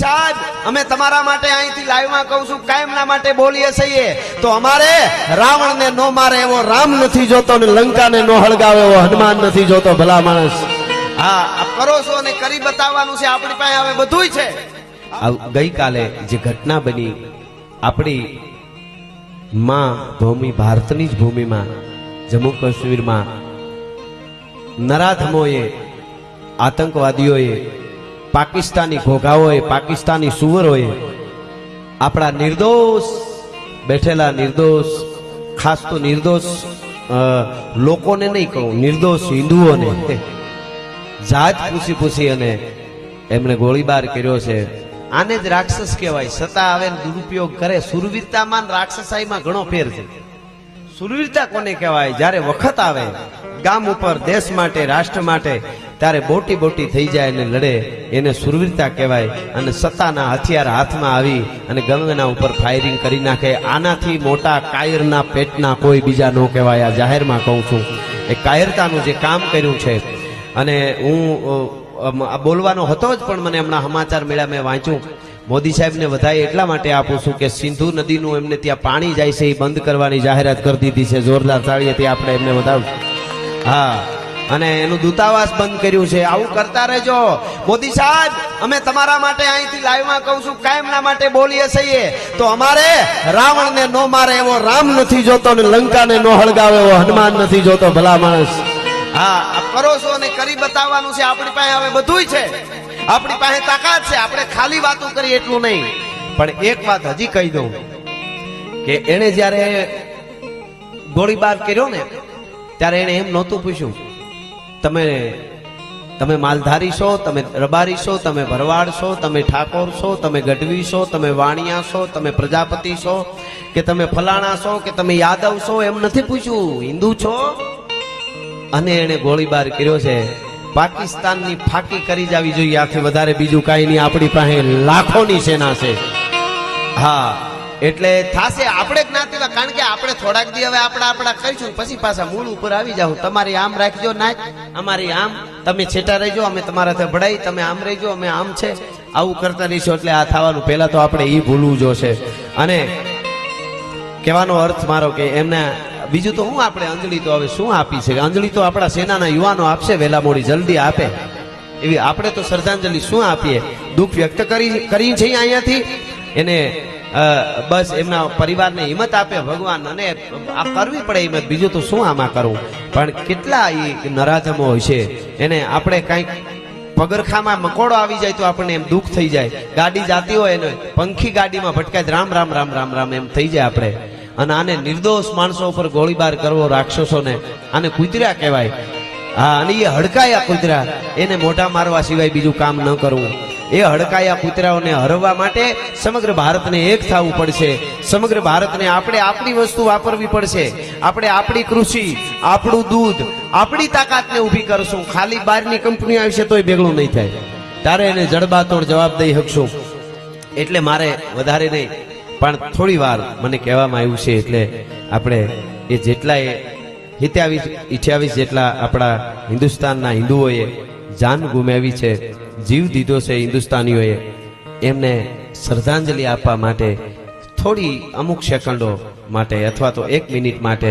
સાહેબ અમે તમારા માટે અહીંથી લાઈવમાં કહું છું કાયમના માટે બોલીએ છીએ. તો અમારે રાવણને નો મારે એવો રામ નથી જોતો ને લંકાને નો હળગાવે એવો હનુમાન નથી જોતો ભલા માણસ. હા કરો છો અને કરી બતાવવાનું છે આપણી પાસે હવે બધું છે. ગઈકાલે જે ઘટના બની આપણી માં ભૂમિ ભારતની જ ભૂમિમાં જમ્મુ કાશ્મીરમાં નરાધમોએ આતંકવાદીઓએ પાકિસ્તાની ઘોઘાઓએ, પાકિસ્તાની સુવરોએ આપણા નિર્દોષ, બેઠેલા નિર્દોષ, ખાસ તો નિર્દોષ લોકોને નહીં કહું, નિર્દોષ હિન્દુઓને, જાત પૂછી પૂછી અને એમણે ગોળીબાર કર્યો છે. આને જ રાક્ષસ કહેવાય. સત્તા આવે દુરુપયોગ કરે. સુરવીરતામાં રાક્ષસાઈમાં ઘણો ફેર છે. સુરવીરતા કોને કહેવાય? જ્યારે વખત આવે, ગામ ઉપર, દેશ માટે, રાષ્ટ્ર માટે ત્યારે બોટી બોટી થઈ જાય અને લડે, એને સુરવીરતા કહેવાય અને સત્તાના હથિયાર હાથમાં આવી અને ગંગના ઉપર ફાયરિંગ કરી નાખે. આનાથી મોટા કાયરના પેટના કોઈ બીજા ન કહેવાય, આ જાહેરમાં કહું છું. એ કાયરતાનું જે કામ કર્યું છે, અને હું બોલવાનો હતો જ પણ મને હમણાં સમાચાર મળ્યા, મેં વાંચ્યું. મોદી સાહેબને વધારે એટલા માટે આપું છું કે સિંધુ નદીનું એમને ત્યાં પાણી જાય છે, એ બંધ કરવાની જાહેરાત કરી દીધી છે. જોરદાર તાળીએથી આપણે એમને વધાવ હા. અને એનું દૂતાવાસ બંધ કર્યું છે. આવું કરતા રહેજો. મોદી સાહેબ, અમે તમારા માટે અહીંથી લાઈવમાં કહું છું કાયમના માટે બોલીએ છીએ. તો અમારે રાવણને નો મારે એવો રામ નથી જોતો ને લંકાને નો હળગાવે એવો હનુમાન નથી જોતો, ભલા માણસ. હા કરો છો અને કરી બતાવવાનું છે. આપણી પાસે હવે બધુંય છે. આપણી પાસે તાકાત છે. આપણે ખાલી વાતો કરી એટલું નહીં. પણ એક વાત હજી કહી દઉં કે એણે જ્યારે ગોળીબાર કર્યો ને, ત્યારે એણે એમ નહોતું પૂછ્યું. તમે તમે માલધારી છો, તમે રબારી છો, તમે ભરવાડ છો, તમે ઠાકોર છો, તમે ગઢવી છો, તમે વાણિયા છો, તમે પ્રજાપતિ છો, કે તમે ફલાણા છો, કે તમે યાદવ છો, એમ નથી પૂછ્યું. હિન્દુ છો? અને એણે ગોળીબાર કર્યો છે. પાકિસ્તાનની ફાકી કરી જાવી જોઈએ. આથી વધારે બીજું કાંઈ નહીં. આપણી પાસે લાખોની સેના છે. હા. એટલે થાશે આપણે જ ના તેવા કારણ કે આપણે થોડાક દી હવે આપણા આપણા કરીશું પછી પાછા મૂળ ઉપર આવી જાવ તમારી આમ રાખજો નાચ અમારી આમ. તમે છેટા રહેજો, અમે તમારાથી ભળાઈ, તમે આમ રહેજો, અમે આમ છે. આવું કરતા રહીશું એટલે આ થવાનું. પહેલા તો આપણે એ ભૂલવું જોશે. અને કહેવાનો અર્થ મારો કે એમને, બીજું તો હું આપણે અંજલિ તો હવે શું આપી છે? અંજલિ તો આપણા સેનાના યુવાનો આપશે વહેલા મોડી જલ્દી આપે. એવી આપણે તો શ્રદ્ધાંજલિ શું આપીએ? દુઃખ વ્યક્ત કરી કરી છે અહીંયાથી એને બસ એમના પરિવારને હિંમત આપે ભગવાન અને આ કરવી પડે હિંમત. બીજું તો શું આમાં કરવું પણ કેટલા એ નરાધમો હોય છે. એને આપણે કંઈક પગરખામાં મકોડો આવી જાય તો આપણને એમ દુઃખ થઈ જાય. ગાડી જાતી હોય એને પંખી ગાડીમાં ભટકાય રામ રામ રામ રામ રામ એમ થઈ જાય આપણે. અને આને નિર્દોષ માણસો ઉપર ગોળીબાર કરવો રાક્ષસોને આને કુતરા કહેવાય. હા, અને એ હડકાયા કુતરા એને મોઢા મારવા સિવાય બીજું કામ ન કરવું એ હડકાયા કૂતરાઓને હરવવા માટે સમગ્ર ભારતને એક થવું પડશે. સમગ્ર ભારતને આપણે આપણી વસ્તુ વાપરવી પડશે. આપણે આપણી કૃષિ, આપણું દૂધ, આપણી તાકાતને ઊભી કરશું. ખાલી બહારની કંપની આવશે તોય ભેગળું નહીં થાય. તારે એને જડબાતોડ જવાબ દઈ શકશું. એટલે મારે વધારે નહીં, પણ થોડી વાર મને કહેવામાં આવ્યું છે એટલે આપણે એ જેટલા એ સિત્યાવીસ અઠ્યાવીસ જેટલા આપણા હિન્દુસ્તાનના હિન્દુઓએ જાન ગુમાવી છે, જીવ દીધો છે હિન્દુસ્તાનીઓએ. એમને શ્રદ્ધાંજલિ આપવા માટે થોડી અમુક સેકન્ડો માટે અથવા તો એક મિનિટ માટે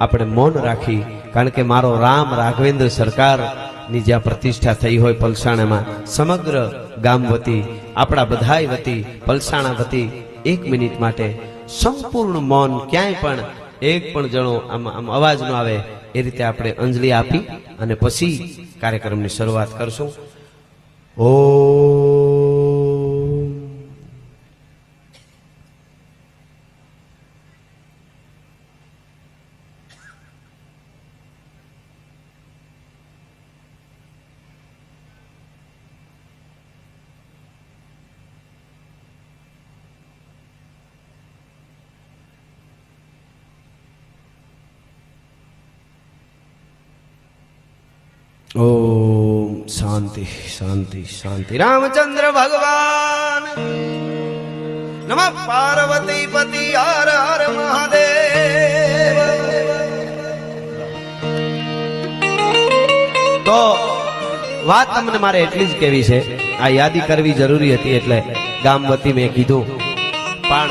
આપણે મૌન રાખી, કારણ કે મારો રામ રાઘવેન્દ્ર સરકારની જ્યાં પ્રતિષ્ઠા થઈ હોય પલસાણામાં, સમગ્ર ગામ વતી, આપણા બધાય વતી, પલસાણા વતી એક મિનિટ માટે સંપૂર્ણ મૌન ક્યાંય પણ એક પણ જણો આમ આમ અવાજ ન આવે, એ રીતે આપણે અંજલિ આપી અને પછી કાર્યક્રમની શરૂઆત કરશું. ઓ ઓમ શાંતિ શાંતિ શાંતિ. રામચંદ્ર ભગવાન. નમ પાર્વતી પતિ હર હર મહાદેવ. તો વાત તમને મારે એટલી જ કેવી છે. આ યાદી કરવી જરૂરી હતી એટલે ગામ વતી મેં કીધું. પણ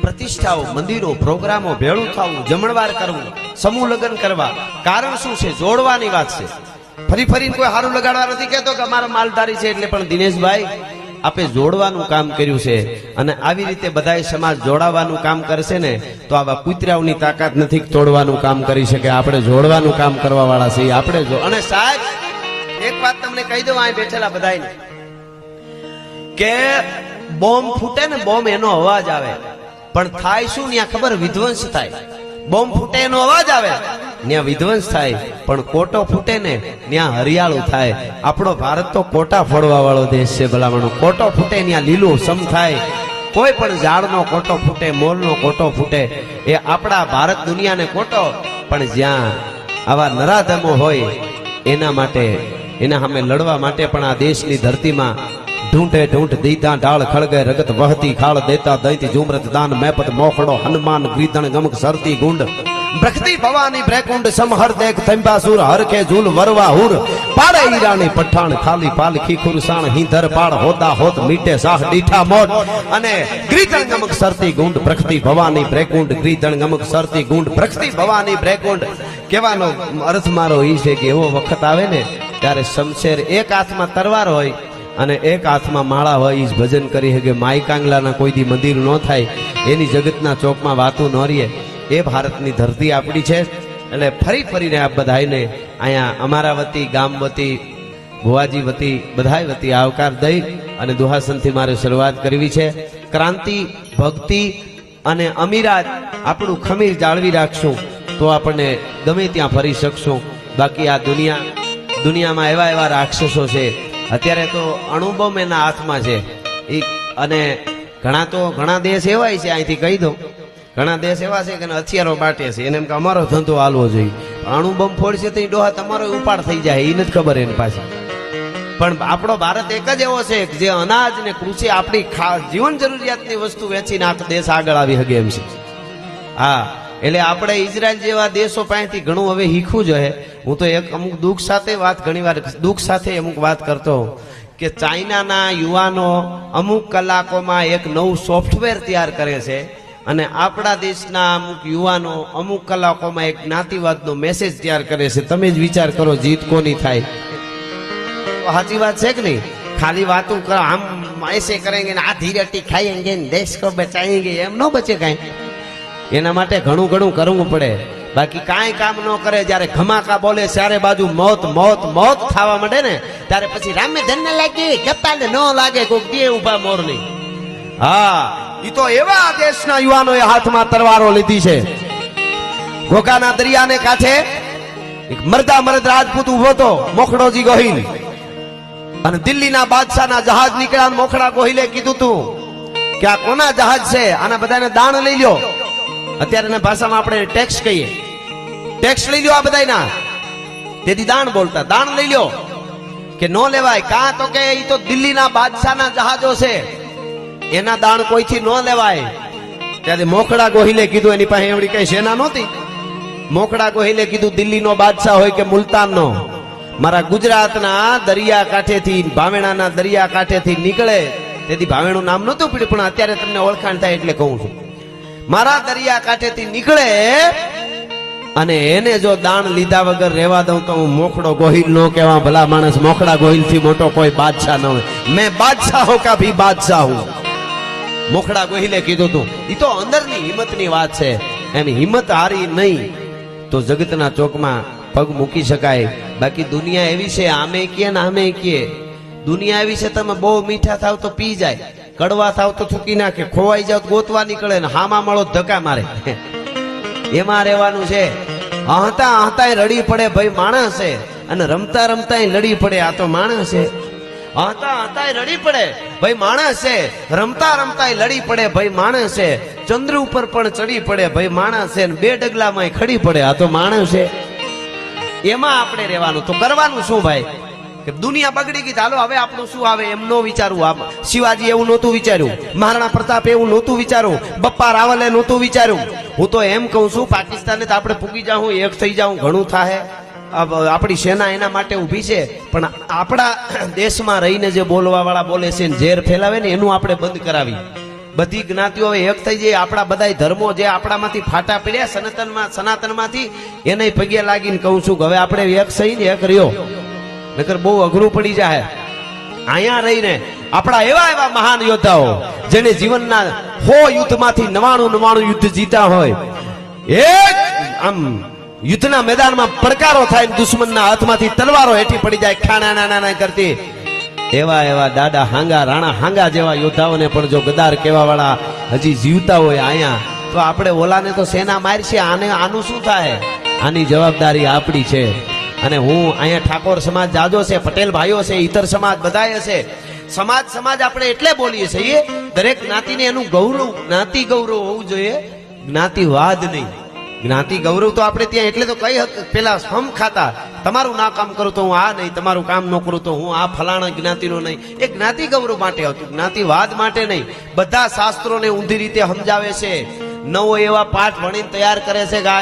પ્રતિષ્ઠાઓ, મંદિરો, પ્રોગ્રામો, ભેળું થવું, જમણવાર કરવું, સમૂહ લગ્ન કરવા, કારણ શું છે, જોડવાની વાત છે. ફરી ફરીને કોઈ સારું લગાડવા નથી કહેતો કે અમારા માલધારી છે એટલે પણ દિનેશભાઈ, આપે જોડવાનું કામ કર્યું છે અને આવી રીતે બધાય સમાજ જોડાવાનું કામ કરશે ને, તો આવા કુતરાઓની તાકાત નથી તોડવાનું કામ કરી શકે. આપણે જોડવાનું કામ કરવા વાળા છીએ. આપણે જો અને સાહેબ, એક વાત તમને કહી દઉં, અહીં બેઠેલા બધાને કે બોમ્બ ફૂટે ને બોમ્બ એનો અવાજ આવે. પણ થાય શું ત્યાં ખબર? વિધ્વંસ થાય. બોમ્બ ફૂટે એનો અવાજ આવે. ત્યાં વિધ્વંસ થાય. પણ કોટો ફૂટે ને ત્યાં હરિયાળું થાય. આપણો ભારત તો કોટા ફોડવા વાળો દેશ છે ભલામણો. કોટો ફૂટે ત્યાં લીલું સમ થાય. કોઈ પણ ઝાડનો કોટો ફૂટે મોલનો કોટો ફૂટે, એ આપણા ભારત દુનિયાને કોટો. પણ જ્યાં આવા નરાધમો હોય, એના માટે, એના સામે લડવા માટે પણ આ દેશની ધરતીમાં ઢૂંઢે ઢૂંઢ દીતા ઢાળ ખળગે રગત વહતી ખાળ દેતા દૈતી ઝુમરત દાન મેપત મોખડો હનુમાન ગ્રીધણ ગમક સરતી ગુંડ બ્રખતી ભવાની બ્રેકુંડ સમહર દેખ તંબાસુર હરખે ઝૂલ વરવા હુર. પાડે ઈરાની પઠાણ ખાલી પાલખી ખુરસાણ હિંધર પાડ હોતા હોત મીટે સાહ દીઠા મોટ અને ગ્રીતણ ગમક સરતી ગુંડ ભક્તિ ભવાની બ્રેકુંડ ગ્રીતણ ગમક સરતી ગુંડ ભક્તિ ભવાની બ્રેકુંડ કહેવાનો અર્થ મારો ઈ છે કે એવો વખત આવે ને ત્યારે શમશેર એક હાથમાં તરવાર હોય અને એક હાથમાં માળા હોય જ ભજન કરી શકે. માઈ કાંગલાના કોઈ દી મંદિર ન થાય. એની જગતના ચોકમાં વાતું ન રહીએ. એ ભારતની ધરતી આપણી છે. એટલે ફરી ફરીને આપ બધાને અહીંયા અમારા વતી, ગામ વતી, ભુવાજી વતી, બધાય વતી આવકાર દઈ અને દુહાસનથી મારે શરૂઆત કરવી છે. ક્રાંતિ, ભક્તિ અને અમીરાત આપણું ખમીર જાળવી રાખશું તો આપણને ગમે ત્યાં ફરી શકશું. બાકી આ દુનિયા, દુનિયામાં એવા એવા રાક્ષસો છે. અત્યારે તો અણુબમ એના હાથમાં છે. અને ઘણા તો ઘણા દેશ એવાય છે, અહીંથી કહી દઉં. ઘણા દેશ એવા છે કે હથિયારો બાટે છે. એને એમ કે અમારો ધંધો હાલવો જોઈએ. અણુ બમ ફોડશે તો એ ડોહા તમારો ઉપાડ થઈ જાય. એ નથી ખબર એની પાસે. પણ આપણો ભારત એક જ એવો છે જે અનાજ ને કૃષિ આપણી ખાસ જીવન જરૂરિયાતની વસ્તુ વેચીને આખો દેશ આગળ આવી શકે એમ છે. હા, એટલે આપણે ઇઝરાયલ જેવા દેશો પાસેથી ઘણું હવે શીખવું જોઈએ હું. તો એક અમુક દુઃખ સાથે વાત ઘણીવાર દુઃખ સાથે અમુક વાત કરતો હોઉં કે ચાઇનાના યુવાનો અમુક કલાકોમાં એક નવું સોફ્ટવેર તૈયાર કરે છે. અને આપણા દેશના અમુક યુવાનો અમુક કલાકોમાં એક જ્ઞાતિવાદનો મેસેજ તૈયાર કરે છે. તમે જ વિચાર કરો, જીત કોની થાય? સાચી વાત છે કે નહીં? ખાલી વાતો કરો, આમ એસે કરેંગે ને આ ધીરટી ખાઈંગે ને દેશ કો બચાએંગે એમ ન બચે કાંઈ. એના માટે ઘણું ઘણું કરવું પડે. બાકી કાંઈ કામ ન કરે, જ્યારે ઘમાકા બોલે ત્યારે બાજુ મોત મોત મોત થવા માંડે ને, ત્યારે પછી રામે ધન લાગી ગપ્પાને ન લાગે, કોક દે ઊભા મોરની. હા તો એવા દેશના યુવાનોએ હાથમાં તરવારો લીધી છે. ઘોઘાના દરિયાને કાંઠે એક મરદા મરદ રાજપૂત ઊભો હતો મોખડોજી ગોહિલ. અને દિલ્હીના બાદશાહના જહાજ નીકળ્યા મોખડા ગોહિલે કીધું તું કે આ કોના જહાજ છે? આના બધાને દાણ લઈ લ્યો. અત્યારના ભાષામાં આપણે ટેક્સ કહીએ. ટેક્સ લઈ લ્યો આ બધાના તેથી દાણ બોલતા, દાણ લઈ લ્યો. કે ન લેવાય. કાં તો કે એ તો દિલ્હીના બાદશાહના જહાજો છે. એના દાણ કોઈથી ન લેવાય? ત્યારે મોખડા ગોહિલે કીધું, એની પાસે એવડી કઈ સેના નહોતી. મોખડા ગોહિલે કીધું, દિલ્હીનો બાદશાહ હોય કે મુલતાનનો? મારા ગુજરાતના દરિયા કાંઠેથી ભાવેણાના દરિયા કાંઠેથી નીકળે. તેથી ભાવેણું નામ નહોતું પડ્યું, પણ અત્યારે તમને ઓળખાણ થાય એટલે કહું છું. મારા દરિયા કાંઠેથી નીકળે અને એને જો દાણ લીધા વગર રહેવા દઉં તો હું મોખડો ગોહિલ નો કહેવા ભલા માણસ મોખડા ગોહિલથી મોટો કોઈ બાદશાહ ન હોય. મેં બાદશાહ હો કા ભી બાદશાહ હું? મોખડા ગોહિલે કીધું તું. એ તો અંદરની હિંમતની વાત છે. એમ હિંમત હારી નહીં. તો જગતના ચોકમાં પગ મૂકી શકાય. બાકી દુનિયા એવી છે, આમે કીએ ને આમે કીએ. દુનિયા એવી છે, તમે બહુ મીઠા થાવ તો પી જાય. કડવા થાવ તો થૂકી નાખે. ખોવાઈ જાવ ગોતવા નીકળે ને હામા મળો ધક્કા મારે. એમાં રહેવાનું છે. અહતા અહતા રડી પડે ભાઈ માણસ. છે અને રમતા રમતા લડી પડે. આ તો માણસ છે. હંતા હતા રડી પડે. ભાઈ માણસ છે. રમતા રમતા લડી પડે. ભાઈ માણસ છે. ચંદ્ર ઉપર પણ ચડી પડે. ભાઈ માણસ છે બે ડગલામાં ખડી પડે. આ તો માણસ છે. એમાં આપણે રહેવાનું. તો કરવાનું શું ભાઈ? કે દુનિયા બગડી ગઈ ચાલો હવે આપણું શું આવે? એમ નો વિચારવું આમ શિવાજી એવું નહોતું વિચાર્યું. મહારાણા પ્રતાપ એવું નહોતું વિચાર્યું બપ્પા રાવલે નહોતું વિચાર્યું. હું તો એમ કહું છું, પાકિસ્તાને તો આપણે પૂગી જાઉં, એક થઈ જાઉં, ઘણું આ- આપણી સેના એના માટે ઊભી છે, પણ આપણા દેશમાં રહીને જે બોલવા વાળા બોલે છે ઝેર ફેલાવે ને એનું આપણે બંધ કરાવી. બધી જ્ઞાતિઓ એક થઈ જાય, આપણા બધા ધર્મો જે આપણામાંથી ફાટા પડ્યા સનાતનમાં, સનાતનમાંથી, એને પગે લાગીને કહું છું કે હવે આપણે એક સહી ને એક રહ્યો. નકર બહુ અઘરું પડી જાય અહીંયા રહીને આપણા એવા એવા મહાન યોદ્ધાઓ, જેને જીવનના હો યુદ્ધમાંથી નવાણું નવાણું યુદ્ધ જીતા હોય. એક, આમ યુદ્ધના મેદાનમાં પડકારો થાય દુશ્મનના હાથમાંથી તલવારો હેઠી પડી જાય, ખાણા નાના ના કરતી. એવા એવા દાદા હાંગા, રાણા હાંગા જેવા યોદ્ધાઓને પણ જો ગદાર કેવા વાળા હજી જીવતા હોય અહીંયા તો આપણે ઓલાને તો સેના મારશે, આને, આનું શું થાય? આની જવાબદારી આપણી છે. અને હું અહીંયા ઠાકોર સમાજ જાજો છે, પટેલ ભાઈઓ છે ઇતર સમાજ બધાય છે. સમાજ સમાજ આપણે એટલે બોલીએ છીએ, દરેક જ્ઞાતિને એનું ગૌરવ, જ્ઞાતિ ગૌરવ હોવું જોઈએ જ્ઞાતિવાદ નહીં. જ્ઞાતિ ગૌરવ તો આપણે ત્યાં એટલે તો કઈ પેલા સમ ખાતા. તમારું ના કામ કરું તો હું આ નહીં, તમારું કામ ન કરું તો હું આ ફલાણા જ્ઞાતિનો નહીં. એ જ્ઞાતિ ગૌરવ માટે હતું, જ્ઞાતિવાદ માટે નહીં. બધા શાસ્ત્રોને ઊંધી રીતે સમજાવે છે. નવો એવા પાઠ ભણીને તૈયાર કરે છે કે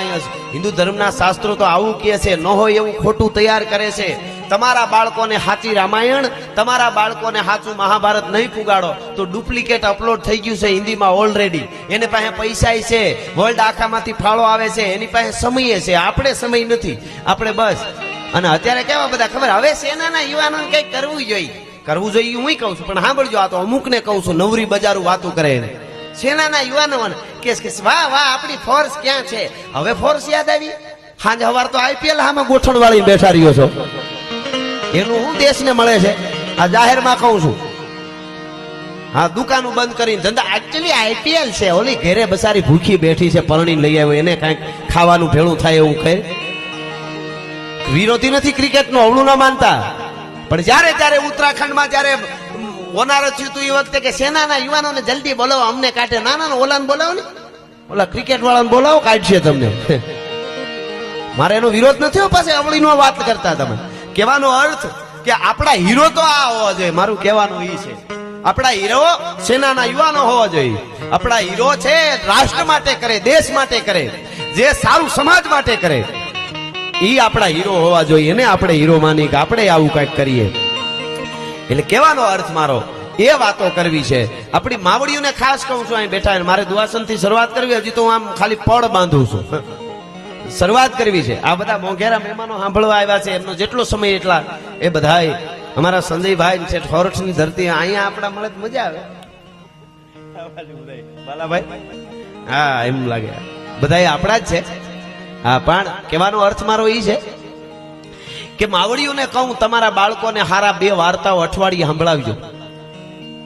હિન્દુ ધર્મના શાસ્ત્રો તો આવું કહે છે, ન હોય એવું ખોટું તૈયાર કરે છે. તમારા બાળકોને સાચી રામાયણ, તમારા બાળકોને સાચું મહાભારત નહીં પુગાડો, તો ડુપ્લિકેટ અપલોડ થઈ ગયું છે હિન્દીમાં ઓલરેડી એને પાસે પૈસા છે વર્લ્ડ આખામાંથી ફાળો આવે છે, એની પાસે સમય છે, આપણે સમય નથી. આપણે બસ. અને અત્યારે કેવા બધા ખબર, હવે સેનાના યુવાનોને કંઈક કરવું જોઈએ. કરવું જોઈએ હું કહું છું, પણ સાંભળજો, આ તો અમુકને કહું છું, નવરી બજારું વાતું કરે એને. સેનાના યુવાનોને કે, વાહ વાહ, આપણી ફોર્સ ક્યાં છે? હવે ફોર્સ યાદ આવી? હાંજ હવાર તો આઈપીએલ હામાં ગોઠણ વાળી બેઠા છો. એનું હું દેશને મળે છે? આ જાહેરમાં કહું છું. હા, દુકાનો બંધ કરીને ધંધા એકચ્યુઅલી આઈપીએલ છે. ઓલી ઘેરે બસારી ભૂખી બેઠી છે પરણી લઈ આવ્યો. એને કાંઈક ખાવાનું ભેળું થાય એવું કહે. વિરોધી નથી ક્રિકેટનું, અવળું ના માનતા. પણ જ્યારે ત્યારે ઉત્તરાખંડમાં જ્યારે ઓનાર થયું હતું એ વખતે કે સેનાના યુવાનોને જલ્દી બોલાવો, અમને કાઢે ના ના ઓલાને બોલાવો ને ઓલા ક્રિકેટ વાળાને બોલાવો, કાઢશે તમને. મારે એનો વિરોધ નથી પાસે અવળીનો વાત કરતા તમે. કહેવાનો અર્થ કે આપણા હીરો તો આ હોવા જોઈએ, મારું કહેવાનું એ છે. આપણા હીરો સેનાના યુવાનો હોવા જોઈએ. આપણા હીરો છે રાષ્ટ્ર માટે કરે, દેશ માટે કરે, જે સારું સમાજ માટે કરે. એ આપણા હીરો હોવા જોઈએ ને આપણે હીરો માની કે આપણે આવું કંઈક કરીએ. એટલે કહેવાનો અર્થ મારો, એ વાતો કરવી છે. આપણી માવડીઓને ખાસ કહું છું, અહીં બેઠા મારે દુવાસનથી શરૂઆત કરવી, હજી તો હું આમ ખાલી પડ બાંધું છું. શરૂઆત કરવી છે. આ બધા મોંઘેરા મહેમાનો સાંભળવા આવ્યા છે. એમનો જેટલો સમય એટલા એ બધાય અમારા સંજયભાઈ છે ફોરઠની ધરતી અહીંયા આપણા મળે મજા આવે. હા, એમ લાગે. બધાય આપણા જ છે. હા, પણ કહેવાનો અર્થ મારો એ છે કે માવડીઓને કહું, તમારા બાળકોને હારા બે વાર્તાઓ અઠવાડિયે સંભળાવજો.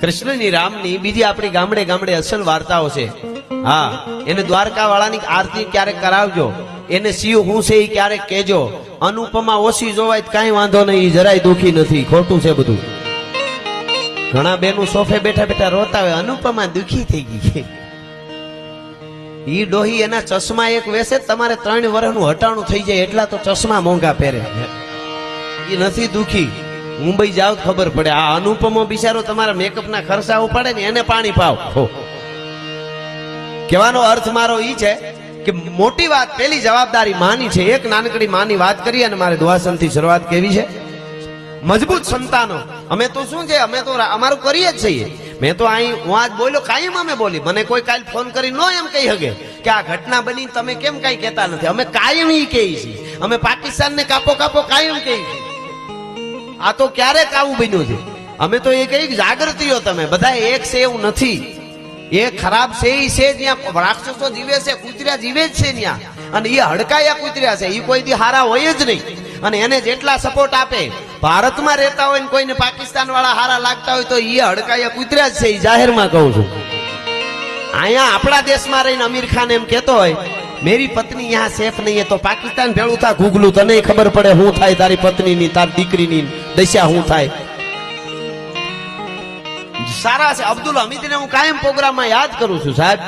કૃષ્ણની રામની બીજી આપણી ગામડે ગામડે અસલ વાર્તાઓ છે. હા, એને દ્વારકા વાળાની આરતી ક્યારેક કરાવજો. એને શિવ હું છે એ ક્યારેક કહેજો. અનુપમા ઓછી જોવાય કઈ વાંધો નહીં જરાય દુખી નથી, ખોટું છે બધું. ઘણા બેનું સોફે બેઠા બેઠા રોતા હોય, અનુપમા દુખી થઈ ગઈ ઈ ડોહી એના ચશ્મા એક વેસે, તમારે ત્રણ વર્ષનું હટાણું થઈ જાય, એટલા તો ચશ્મા મોંઘા પહેરે એ નથી દુખી. મુંબઈ જાવ ખબર પડે, આ અનુપમો બિચારો તમારા મેકઅપના ખર્ચા ઉપાડે ને એને પાણી પાવ. કહેવાનો અર્થ મારો ઈ છે કે મોટી વાત, પેલી જવાબદારી માની છે. એક નાનકડી માની વાત કરી અને મારે દ્વાસનથી શરૂઆત કેવી છે? મજબૂત સંતાનો. અમે તો શું છે, અમે તો અમારું કરીએ જ છીએ. મેં તો અહીં, હું આજ બોલ્યો કાયમ અમે બોલી. મને કોઈ કાલ ફોન કરી ન એમ કહી શકે કે આ ઘટના બની તમે કેમ કઈ કહેતા નથી? અમે કાયમ ઈ કહીએ છીએ. અમે પાકિસ્તાનને કાપો કાપો કાયમ કહીએ આ તો ક્યારેક આવું બન્યું છે. અમે તો એ કઈ જાગૃતિઓ તમે. બધા એક છે એવું નથી. એ ખરાબ છે એ છે જ્યાં રાક્ષસો જીવે છે કૂતર્યા જીવે જ છે ત્યાં. અને એ હડકાયા કૂતર્યા છે એ કોઈ દી હારા હોય જ નહીં. અને એને જેટલા સપોર્ટ આપે, ભારતમાં રહેતા હોય ને કોઈને પાકિસ્તાન વાળા હારા લાગતા હોય તો એ હડકાયા કૂતર્યા જ છે એ જાહેરમાં કહું છું. અહીંયા આપણા દેશમાં રહીને અમીર ખાન એમ કહેતો હોય, મેરી પત્ની यहाँ સેફ નહીં હે તો પાકિસ્તાન ભેળું થા ગુગલું તને ખબર પડે શું થાય તારી પત્નીની, તારી દીકરીની દશા શું થાય. સારા છે. અબ્દુલ હમીદને હું કાયમ પ્રોગ્રામમાં યાદ કરું છું સાહેબ.